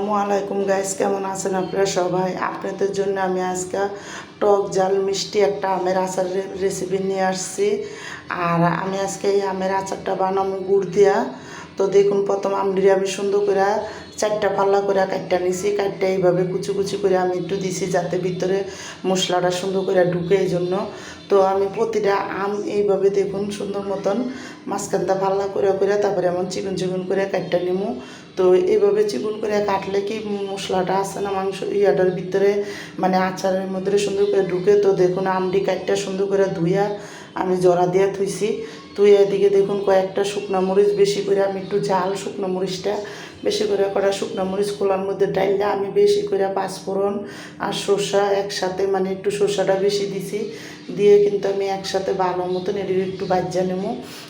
আসসালামু আলাইকুম গাইস কেমন আছেন আপনারা সবাই? আপনাদের জন্য আমি আজকে টক জাল মিষ্টি একটা আমের আচার রেসিপি নিয়ে আসছি। আর আমি আজকে এই আমের আচারটা বানাবো গুড় দিয়া। তো দেখুন, প্রথম আমি সুন্দর করে চারটা পাল্লা করে কাটটা নিছি কাটটা এইভাবে কুচি কুচি করে আমি একটু দিছি যাতে ভিতরে মশলাটা সুন্দর করে ঢুকে এই জন্য তো আমি প্রতিটা আম এইভাবে দেখুন সুন্দর মতন মাঝখানটা পাল্লা করে করে তারপরে এমন চিকন চিকন করে কাটটা নিমু। তো এইভাবে চিকন করে কাটলে কি মশলাটা আছে না মাংস ইয়াটার ভিতরে মানে আচারের মধ্যে সুন্দর করে ঢুকে। তো দেখুন আমটি কাটটা সুন্দর করে ধুইয়া আমি জরা দিয়ে থুইছি। তুই এদিকে দেখুন কয়েকটা শুকনো মরিচ বেশি করে, আমি একটু ঝাল শুকনো মরিচটা বেশি করে কটা শুকনো মরিচ, খোলার মধ্যে ডাইলে আমি বেশি করে পাঁচফোড়ন আর শসা একসাথে মানে একটু শসাটা বেশি দিছি, দিয়ে কিন্তু আমি একসাথে ভালো মতন এটি একটু বাজ্যা নেব।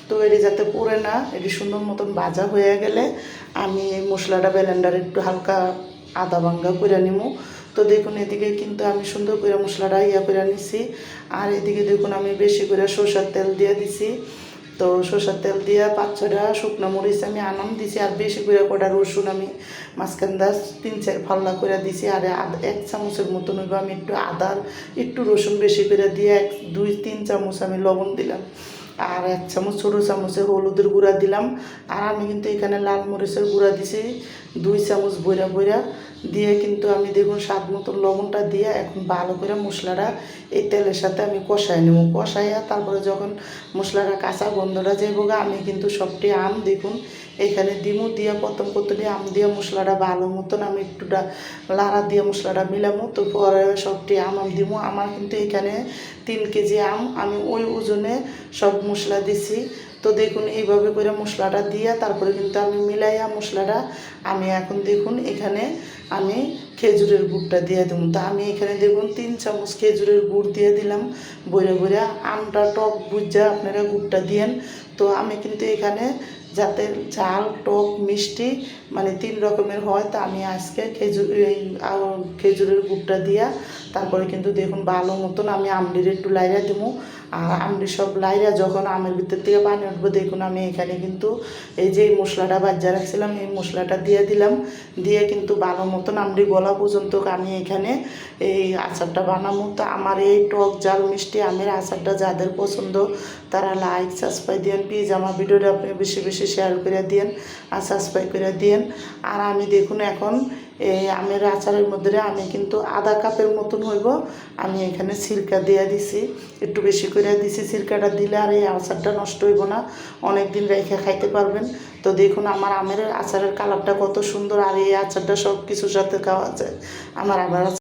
তো এটি যাতে পড়ে না, এটি সুন্দর মতন ভাজা হয়ে গেলে আমি এই মশলাটা ব্লেন্ডারে একটু হালকা আদা ভাঙ্গা করে নিবো। তো দেখুন এদিকে কিন্তু আমি সুন্দর করে মশলাটা ইয়া করে নিছি, আর এদিকে দেখুন আমি বেশি করে সরষের তেল দিয়ে দিছি। তো সরষের তেল দিয়ে পাঁচ ছটা শুকনো মরিচ আমি আনাম দিছি, আর বেশি করে কটা রসুন আমি মাঝখান দাস তিন চার ফাল্লা করে দিছি, আর এক চামচের মতন হইব আমি একটু আদার একটু রসুন বেশি করে দিয়ে এক দুই, তিন চামচ আমি লবণ দিলাম। আর এক চামচ, ছোটো চামচের হলুদের গুঁড়া দিলাম। আর আমি কিন্তু এখানে লাল মরিচের গুঁড়া দিছি, দুই চামচ বইরা বইরা। দিয়ে কিন্তু আমি দেখুন স্বাদ মতো লবণটা দিয়ে এখন ভালো করে মশলাটা এই তেলের সাথে আমি কষাই নেব। কষাইয়া তারপরে যখন মশলাটা কাঁচা গন্ধটা যাইব আমি কিন্তু সবটি আম দেখুন এখানে ডিমু দিয়ে প্রথম প্রথমে আম দিয়ে মশলাটা ভালো মতন আমি একটুটা লাড়া দিয়ে মশলাটা মিলামো তো পরে সবটি আম আম দিমু। আমার কিন্তু এখানে তিন কেজি আম। আমি ওই ওজনে সব মশলা দিছি। তো দেখুন, এইভাবে করে মশলাটা দিয়ে তারপরে কিন্তু আমি মিলাইয়া মশলাটা, আমি এখন দেখুন এখানে আমি খেজুরের গুড়টা দিয়ে দেবো। তো আমি এখানে দেখুন তিন চামচ খেজুরের গুড় দিয়ে দিলাম। বইরে বইরে আমটা টক বুঝা আপনারা গুড়টা দিয়েন। তো আমি কিন্তু এখানে যাতে ঝাল, টক, মিষ্টি মানে তিন রকমের হয়, তা আমি আজকে খেজুর, এই খেজুরের গুড়টা দিয়া তারপরে কিন্তু দেখুন ভালো মতন আমি আমলির একটু লাইরা দেবো। আর আমলি সব লাইরা যখন আমের ভিতর থেকে পানি উঠবো, দেখুন আমি এখানে কিন্তু এই যে মশলাটা বাজ্যা রাখছিলাম, এই মশলাটা দিয়ে দিলাম। দিয়ে কিন্তু ভালো মতন আমলি গলা পর্যন্ত আমি এখানে এই আচারটা বানাবো। তো আমার এই টক জাল মিষ্টি আমের আচারটা যাদের পছন্দ, তারা লাইক সাবস্ক্রাইব দিয়েন। প্লিজ আমার ভিডিওটা আপনি বেশি বেশি শেয়ার করে দিয়েন আর সাবস্ক্রাইব করে দিয়েন। আর আমি দেখুন এখন এই আমের আচারের মধ্যে আমি কিন্তু আধা কাপের মতন হইব। আমি এখানে সিরকা দিয়ে দিছি। একটু বেশি করে দিছি। সিরকাটা দিলে আর এই আচারটা নষ্ট হইব না। অনেক দিন রেখে খাইতে পারবেন। তো দেখুন আমার আমের আচারের কালারটা কত সুন্দর। আর এই আচারটা সব কিছুর সাথে খাওয়া যায়। আমার আবার